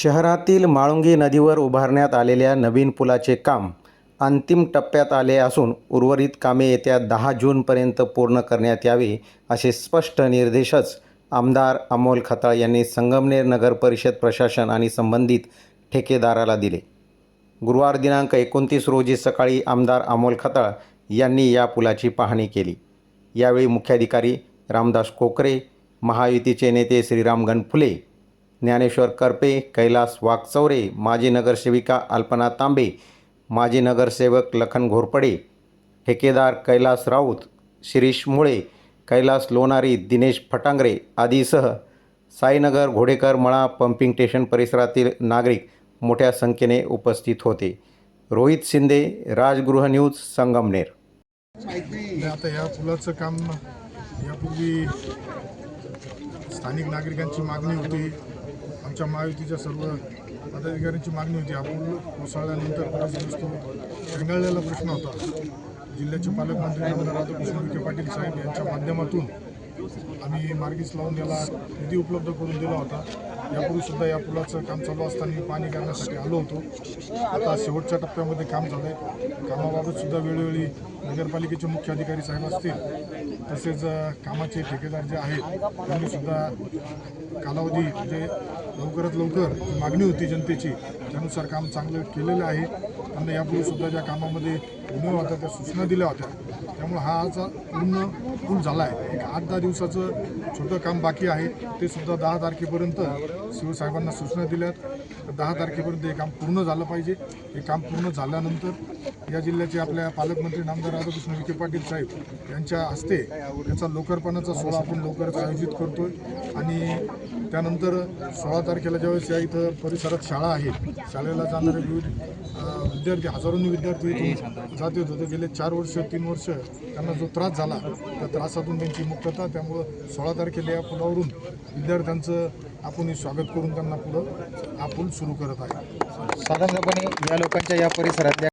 शहरातील माळुंगी नदीवर उभारण्यात आलेल्या नवीन पुलाचे काम अंतिम टप्प्यात आले असून उर्वरित कामे येत्या दहा जूनपर्यंत पूर्ण करण्यात यावे असे स्पष्ट निर्देशच आमदार अमोल खताळ यांनी संगमनेर नगर परिषद प्रशासन आणि संबंधित ठेकेदाराला दिले. गुरुवार दिनांक एकोणतीस रोजी सकाळी आमदार अमोल खताळ यांनी या पुलाची पाहणी केली. यावेळी मुख्याधिकारी रामदास कोकरे महायुतीचे नेते श्रीराम गणफुले ज्ञानेश्वर करपे कैलास वाघचौरे माजी नगरसेविका अल्पना तांबे माजी नगरसेवक लखन घोरपडे ठेकेदार कैलास राऊत शिरीष मुळे कैलास लोणारी दिनेश फटांगरे आदीसह साईनगर घोडेकर मळा पंपिंग स्टेशन परिसरातील नागरिक मोठ्या संख्येने उपस्थित होते. रोहित शिंदे राजगृह न्यूज संगमनेर. आता या पुलाचं काम यापूर्वी स्थानिक नागरिकांची मागणी होती. आमच्या महायुतीच्या सर्व पदाधिकाऱ्यांची मागणी होती. आपण कोसळल्यानंतर बऱ्याच दिवस तो रेंगाळलेला प्रश्न होता. जिल्ह्याचे पालकमंत्री आमदार राधाकृष्ण विखे पाटील साहेब यांच्या माध्यमातून आम्ही मार्गीस लावून त्याला निधी उपलब्ध करून दिला होता. यापूर्वी सुद्धा या पुलाचं काम चालू असताना मी पाणी करण्यासाठी आलो होतो. आता शेवटच्या टप्प्यामध्ये काम झालं आहे कामाबाबत सुद्धा वेळोवेळी नगरपालिकेचे मुख्य अधिकारी साहेब असतील तसेच कामाचे ठेकेदार जे आहेत त्यांनी सुद्धा कालावधी म्हणजे लवकरात लवकर मागणी होती जनतेची त्यानुसार काम चांगलं केलेलं आहे. त्यांना यापूर्वी सुद्धा ज्या कामामध्ये उणीव होत्या त्या सूचना दिल्या होत्या. त्यामुळे हा आज पूर्ण पूल झाला आहे एक आठ दहा दिवसाचं छोटं काम बाकी आहे. ते सुद्धा दहा तारखेपर्यंत शिवसाहेबांना सूचना दिल्यात. दहा तारखेपर्यंत हे काम पूर्ण झालं पाहिजे. हे काम पूर्ण झाल्यानंतर या जिल्ह्याचे आपल्या पालकमंत्री नामदार राधाकृष्ण विखे पाटील साहेब यांच्या हस्ते याचा लोकार्पणाचा सोहळा आपण लवकरच आयोजित करतोय. आणि त्यानंतर सोळा तारखेला ज्यावेळेस या इथं परिसरात शाळा आहे शाळेला जाणारे विविध विद्यार्थी हजारोंनी विद्यार्थी इथून जात येत होते. गेले चार वर्ष तीन वर्ष त्यांना जो त्रास झाला त्या त्रासातून त्यांची मुक्तता. त्यामुळं सोळा तारखेला या पुलावरून विद्यार्थ्यांचं आपण हे स्वागत करून त्यांना पुढं हा पूल सुरू करत आहे. साधारणपणे या लोकांच्या या परिसरातल्या